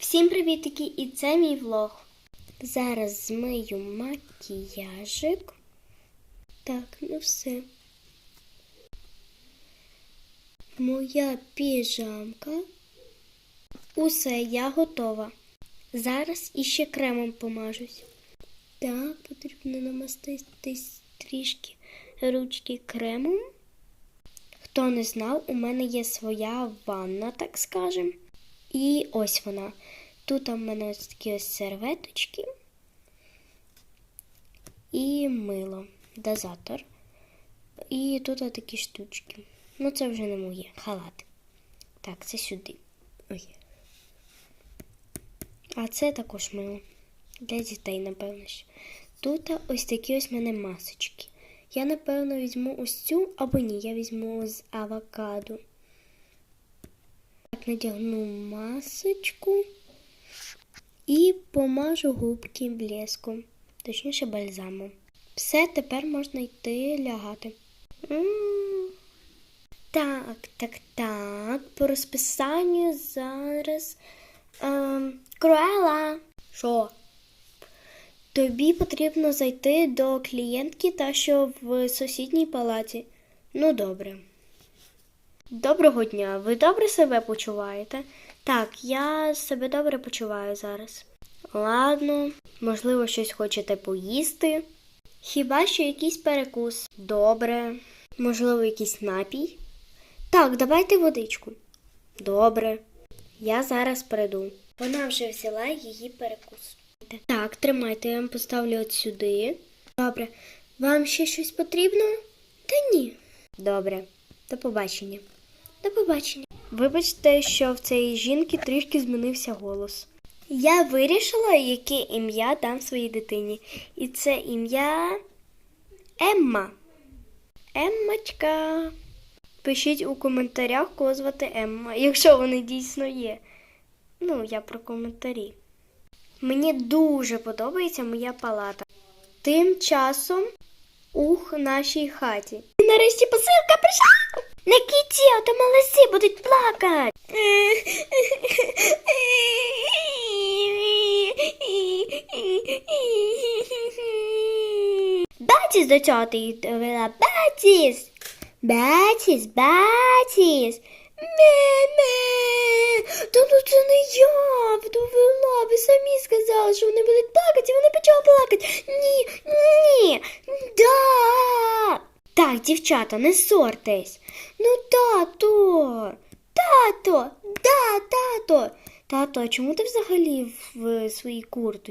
Всім привітики, і це мій влог. Зараз змию макіяжик. Так, ну все. Моя піжамка. Усе, я готова. Зараз іще кремом помажусь. Так, потрібно намаститись трішки ручки кремом. Хто не знав, у мене є своя ванна, так скажем. І ось вона. Тут у мене ось такі ось серветочки і мило, дозатор. І тут такі штучки. Ну, це вже не моє. Халат. Так, це сюди. Ой. А це також мило. Для дітей, напевно. що. Тут ось такі ось мене масочки. Я, напевно, візьму ось цю або ні, я візьму з авокадо. Надягну масочку і помажу губки блеском, точніше бальзамом. Все, тепер можна йти лягати. Так, так, так. По розписанню зараз. Ем, Круела. Що? Тобі потрібно зайти до клієнтки та що в сусідній палаті. Ну, добре. Доброго дня. Ви добре себе почуваєте? Так, я себе добре почуваю зараз. Ладно, можливо, щось хочете поїсти. Хіба що якийсь перекус? Добре. Можливо, якийсь напій? Так, давайте водичку. Добре. Я зараз прийду. Вона вже взяла її перекус. Так, тримайте, я вам поставлю от сюди. Добре. Вам ще щось потрібно? Та ні. Добре. До побачення. До побачення. Вибачте, що в цієї жінки трішки змінився голос. Я вирішила, яке ім'я дам своїй дитині. І це ім'я Емма. Еммочка. Пишіть у коментарях, кого звати Емма, якщо вони дійсно є. Ну, я про коментарі. Мені дуже подобається моя палата. Тим часом у нашій хаті. І нарешті посилка прийшла! Не кіті, а то малесі будуть плакати. Батіс до цього ти довела. Батіс! Батіс, батіс! Ме-ме! Та ну це не я довела. Ви самі сказали, що вони будуть плакати, і вони почали плакати. Ні, ні. Так, дівчата, не сортесь. Ну, тато, тато, да, тато. Тато, а чому ти взагалі в своїй курточці?